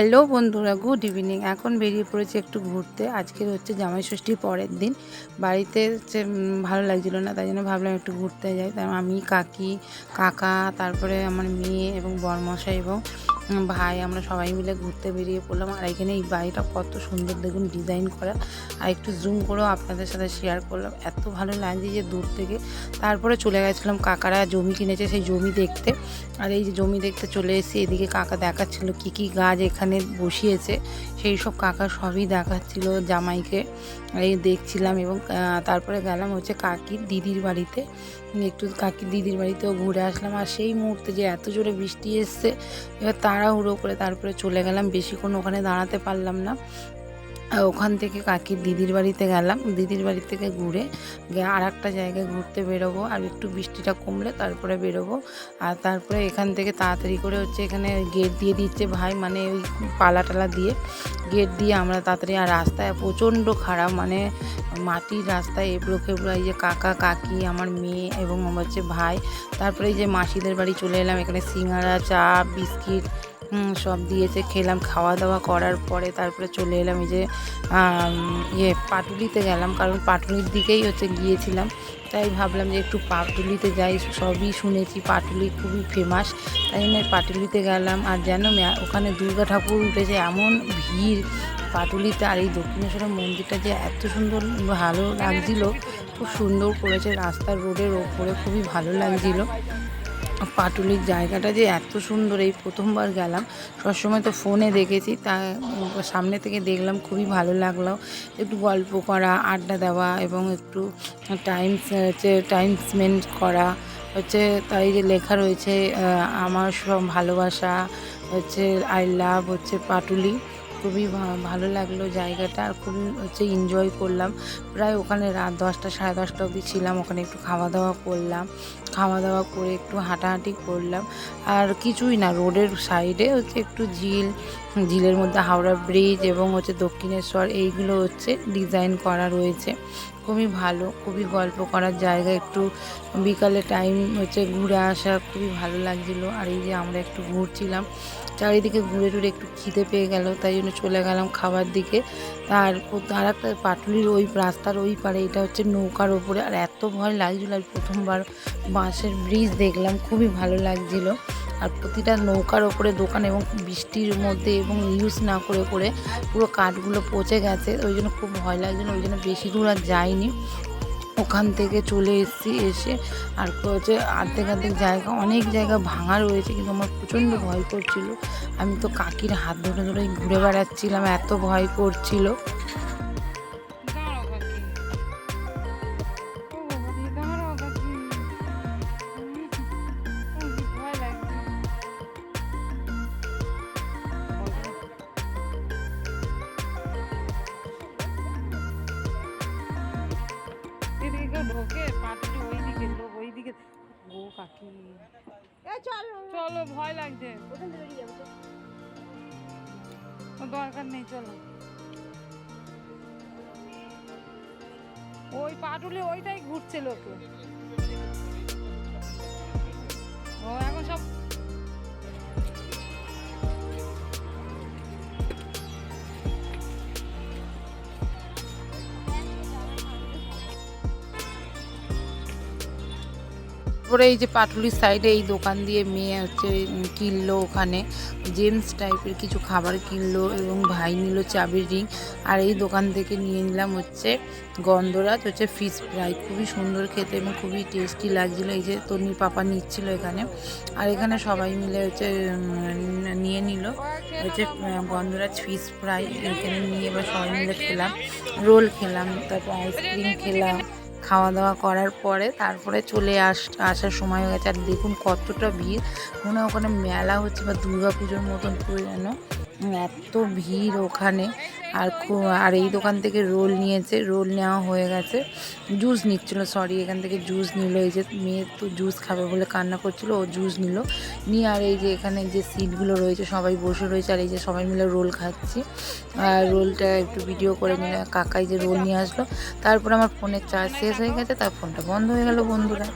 Hello বন্ধুরা, good evening. এখন বেরিয়ে পড়েছি একটু ঘুরতে। আজকের হচ্ছে জামাই ষষ্ঠীর পরের দিন। বাড়িতে হচ্ছে ভালো লাগছিল না, তাই জন্য ভাবলাম একটু ঘুরতে যাই। তাই আমি, কাকি, কাকা, তারপরে আমার মেয়ে এবং বরমশাই এবং ভাই, আমরা সবাই মিলে ঘুরতে বেরিয়ে পড়লাম। আর এখানে এই বাড়িটা কত সুন্দর, দেখুন, ডিজাইন করা। আর একটু জুম করেও আপনাদের সাথে শেয়ার করলাম। এত ভালো লাগছে যে দূর থেকে। তারপরে চলে গেছিলাম, কাকারা জমি কিনেছে, সেই জমি দেখতে। আর এই যে জমি দেখতে চলে এসেছি, এদিকে কাকা দেখাচ্ছিল কি কি গাছ এখানে বসিয়েছে। সেই সব কাকা সবই দেখাচ্ছিল জামাইকে। এই দেখছিলাম এবং তারপরে গেলাম হচ্ছে কাকির দিদির বাড়িতে। একটু কাকির দিদির বাড়িতেও ঘুরে আসলাম। আর সেই মুহূর্তে যে এত জোরে বৃষ্টি এসছে, এবার তাড়াহুড়ো করে তারপরে চলে গেলাম। বেশিক্ষণ ওখানে দাঁড়াতে পারলাম না। ওখান থেকে কাকির দিদির বাড়িতে গেলাম। দিদির বাড়ি থেকে ঘুরে আর একটা জায়গায় ঘুরতে বেরোবো আর একটু বৃষ্টিটা কমলে তারপরে বেরোবো। আর তারপরে এখান থেকে তাড়াতাড়ি করে হচ্ছে এখানে গেট দিয়ে দিচ্ছে ভাই মানে ওই পালা টালা দিয়ে। গেট দিয়ে আমরা তাড়াতাড়ি, আর রাস্তায় প্রচণ্ড খারাপ মানে মাটির রাস্তায় এবড়ো খেবড়ো, এই যে কাকা, কাকি, আমার মেয়ে এবং আমার হচ্ছে ভাই। তারপরে এই যে মাসিদের বাড়ি চলে এলাম, এখানে সিঙ্গারা, চা, বিস্কিট সব দিয়েছে, খেলাম খাওয়া দাওয়া করার পরে তারপরে চলে এলাম এই যে ইয়ে পাটুলিতে গেলাম, কারণ পাটুলির দিকেই হচ্ছে গিয়েছিলাম। তাই ভাবলাম যে একটু পাটুলিতে যাই, সবই শুনেছি, পাটুলি খুবই ফেমাস তাই জন্য পাটুলিতে গেলাম, আর যেন ওখানে দুর্গা ঠাকুর উঠেছে, এমন ভিড় পাটুলিতে, আর এই দক্ষিণেশ্বরের মন্দিরটা যে এত সুন্দর, ভালো লাগছিল, খুব সুন্দর করেছে, রাস্তার রোডের ওপরে খুবই ভালো লাগছিল। পাটুলির জায়গাটা যে এত সুন্দর, এই প্রথমবার গেলাম। সবসময় তো ফোনে দেখেছি, তা সামনে থেকে দেখলাম খুবই ভালো লাগল। একটু গল্প করা, আড্ডা দেওয়া এবং একটু টাইম হচ্ছে টাইম স্পেন্ড করা। হচ্ছে তাই যে লেখা রয়েছে আমার সব ভালোবাসা, হচ্ছে আই লাভ, হচ্ছে পাটুলি। খুবই ভালো লাগল জায়গাটা আর খুবই হচ্ছে এনজয় করলাম। প্রায় ওখানে রাত দশটা, সাড়ে দশটা অবধি ছিলাম, ওখানে একটু খাওয়া দাওয়া করলাম। খাওয়া দাওয়া করে একটু হাঁটাহাঁটি করলাম। আর কিছুই না, রোডের সাইডে হচ্ছে একটু ঝিল, ঝিলের মধ্যে হাওড়া ব্রিজ এবং হচ্ছে দক্ষিণেশ্বর, এইগুলো হচ্ছে ডিজাইন করা রয়েছে। খুবই ভালো, খুবই গল্প করার জায়গা। একটু বিকালে টাইম হচ্ছে ঘুরে আসা খুবই ভালো লাগছিল। আর এই যে আমরা একটু ঘুরছিলাম, চারিদিকে ঘুরে টুরে একটু খিদে পেয়ে গেল, তাই জন্য চলে গেলাম খাবার দিকে। তার আর একটা পাটুলির ওই রাস্তার ওই পারে এটা হচ্ছে নৌকার ওপরে। আর এত ভয় লাগছিল আর প্রথমবার বাঁশের ব্রিজ দেখলাম, খুবই ভালো লাগছিল। আর প্রতিটা নৌকার ওপরে দোকান এবং বৃষ্টির মধ্যে এবং ইউজ না করে করে পুরো কাঠগুলো পচে গেছে, ওই জন্য খুব ভয় লাগছিল, ওই জন্য বেশি দূর আর যাইনি। ওখান থেকে চলে এসেছি, এসে আর হচ্ছে আর্ধেক আর্ধেক জায়গা, অনেক জায়গা ভাঙা রয়েছে, কিন্তু আমার প্রচণ্ড ভয় করছিল। আমি তো কাকির হাত ধরে ধরে ঘুরে বেড়াচ্ছিলাম, এত ভয় করছিল। ঢোকে পাটি ওইদিকে লোক ওইদিকে। কাকি। চলো। ভয় লাগছে। দরকার নেই চলো। ওই পাটুলি ওইটাই ঘুরছে লোকে। তারপরে এই যে পাটুলির সাইডে এই দোকান দিয়ে মেয়ে হচ্ছে কিনলো ওখানে জেমস টাইপের কিছু খাবার কিনলো এবং ভাই নিল চাবির রিং আর এই দোকান থেকে নিয়ে নিলাম হচ্ছে গন্ধরাজ, হচ্ছে ফিশ ফ্রাই খুবই সুন্দর খেতে এবং খুবই টেস্টি লাগছিল, এই যে তন্নির পাপা নিচ্ছিল এখানে, আর এখানে সবাই মিলে হচ্ছে নিয়ে নিল হচ্ছে গন্ধরাজ ফিশ ফ্রাই এখানে নিয়ে এবার সবাই মিলে খেলাম রোল খেলাম, তারপর আইসক্রিম খেলাম। খাওয়া দাওয়া করার পরে তারপরে চলে আস, আসার সময় হয়ে গেছে। আর দেখুন কতটা ভিড়। মনে হয় ওখানে মেলা হচ্ছে বা দুর্গা পুজোর মতন করে যেন। এত ভিড় ওখানে। আর আর এই দোকান থেকে রোল নিয়েছে, রোল নেওয়া হয়ে গেছে। জুস নিচ্ছিল সরি এখান থেকে জুস নিল। এই যে মেয়ে তো জুস খাবে বলে কান্না করছিল, ও জুস নিল। নিয়ে আর এই যে এখানে যে সিটগুলো রয়েছে, সবাই বসে রয়েছে, আর এই যে সবাই মিলে রোল খাচ্ছি। আর রোলটা একটু ভিডিও করে নিয়ে, কাকাই যে রোল নিয়ে আসলো, তারপর আমার ফোনের চার্জ শেষ হয়ে গেছে, তার ফোনটা বন্ধ হয়ে গেল বন্ধুরা।